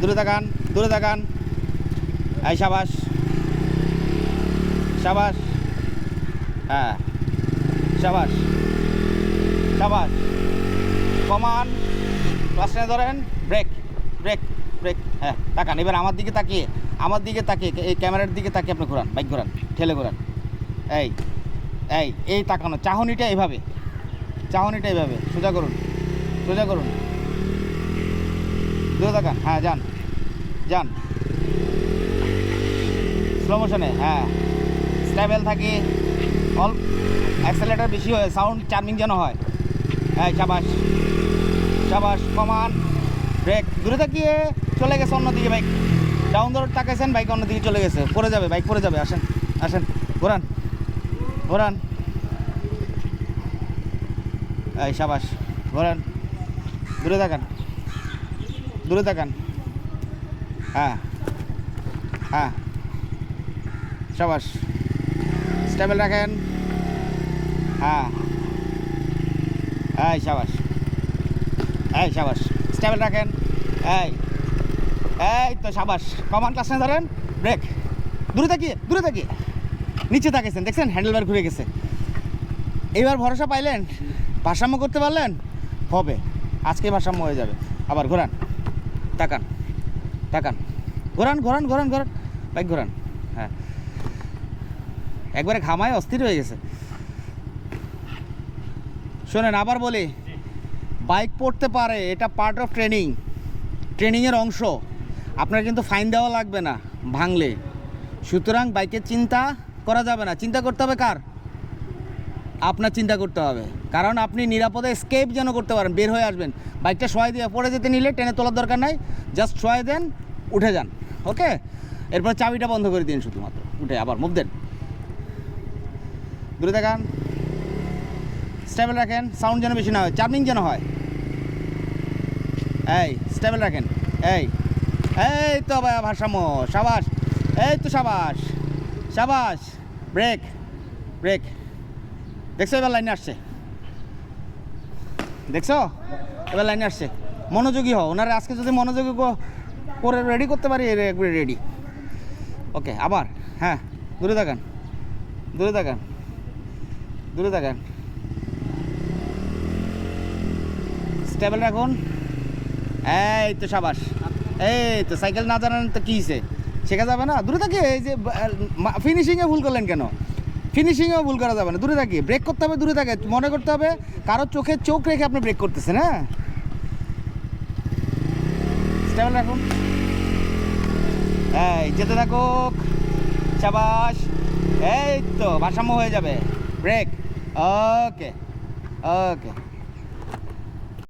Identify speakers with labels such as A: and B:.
A: দূরে তাকান দূরে তাকান। এই সাবাস। সাবাস। হ্যাঁ। সাবাস। সাবাস। Come on. ক্লাস ধরেন। ব্রেক। ব্রেক। ব্রেক। হ্যাঁ তাকান। এবার আমার দিকে তাকিয়ে, আমার দিকে তাকিয়ে, এই ক্যামেরার দিকে তাকিয়ে আপনি ঘোরান, বাইক ঘোরান, ঠেলে ঘোরান। এই এই এই তাকানো। চাহনিটা এইভাবে। চাহনিটা এইভাবে। সোজা করুন। সোজা করুন। দূরে তাকান হ্যাঁ যান যান। স্লো মোশনে হ্যাঁ। স্টেবল থাকে, অল অ্যাক্সেলেটার বেশি হয় সাউন্ড চার্মিং যেন হয়। হ্যাঁ সাবাস সাবাস, কমান ব্রেক দূরে তাকিয়ে চলে গেছে অন্যদিকে বাইক ডাউন রোড তাকাইছেন বাইক অন্যদিকে চলে গেছে। পড়ে যাবে বাইক পড়ে যাবে, আসেন আসেন, ঘোরান ঘোরান। এই সাবাস, ঘোরান, দূরে তাকান। দূরে তাকান হ্যাঁ। হ্যাঁ। সাবাস। স্টেবল রাখেন। হ্যাঁ। এই সাবাস। এই সাবাস। স্টেবল রাখেন। এই। এই তো সাবাস। কমান ক্লাস ধরেন। ব্রেক। দূরে তাকিয়ে দূরে তাকিয়ে নিচে তাকিয়েছেন দেখছেন? হ্যান্ডেলবার ঘুরে গেছে। এইবার ভরসা পাইলেন? ভারসাম্য করতে পারলেন? হবে। আজকে ভারসাম্য হয়ে যাবে। আবার ঘোরান। তাকান তাকান। ঘোরান ঘোরান ঘোরান ঘোরান। বাইক ঘোরান। হ্যাঁ। একবারে ঘামায়, অস্থির হয়ে গেছে। শোনেন, আবার বলি, বাইক পড়তে পারে, এটা পার্ট অফ ট্রেনিং ট্রেনিংয়ের অংশ। আপনার কিন্তু ফাইন দেওয়া লাগবে না, ভাঙলে। সুতরাং বাইকের চিন্তা করা যাবে না। চিন্তা করতে হবে কার? আপনার চিন্তা করতে হবে। কারণ আপনি নিরাপদে স্কেপ যেন করতে পারেন, বের হয়ে আসবেন। বাইকটা সয় দিয়ে পড়ে যেতে নিলে টেনে তোলার দরকার নাই জাস্ট সয় দেন, উঠে যান। ওকে এরপর চাবিটা বন্ধ করে দিন শুধুমাত্র। উঠে আবার মুভ দেন। দূরে দেখান স্টেবল রাখেন। সাউন্ড যেন বেশি না হয়। চার্মিং যেন হয়। এই স্টেবল রাখেন। এই এই তো ভারসাম্য। সাবাস। এই তো সাবাস। সাবাস। ব্রেক ব্রেক দেখছ এবার লাইনে আসছে? দেখছ? এবার লাইনে আসছে। মনোযোগী হও, ওনারা আজকে যদি মনোযোগী করে রেডি করতে পারি একবারে রেডি ওকে আবার হ্যাঁ দূরে তাকান দূরে তাকান দূরে তাকান স্টেবল রাখুন। এই তো সাবাস, এই তো সাইকেল না জানেন তো কী শেখা যাবে না? দূরে থাকে, এই যে ফিনিশিংয়ে ভুল করলেন কেন? ফিনিশিংয়েও ভুল করা যাবে না, দূরে থাকি। ব্রেক করতে হবে, দূরে থাকে। মনে করতে হবে, কারও চোখে চোখ রেখে আপনি ব্রেক করতেছেন হ্যাঁ? স্টেবল রাখুন। এই, যেতে থাকুক। সাবাস। এই তো, ভারসাম্য হয়ে যাবে। ব্রেক ওকে ওকে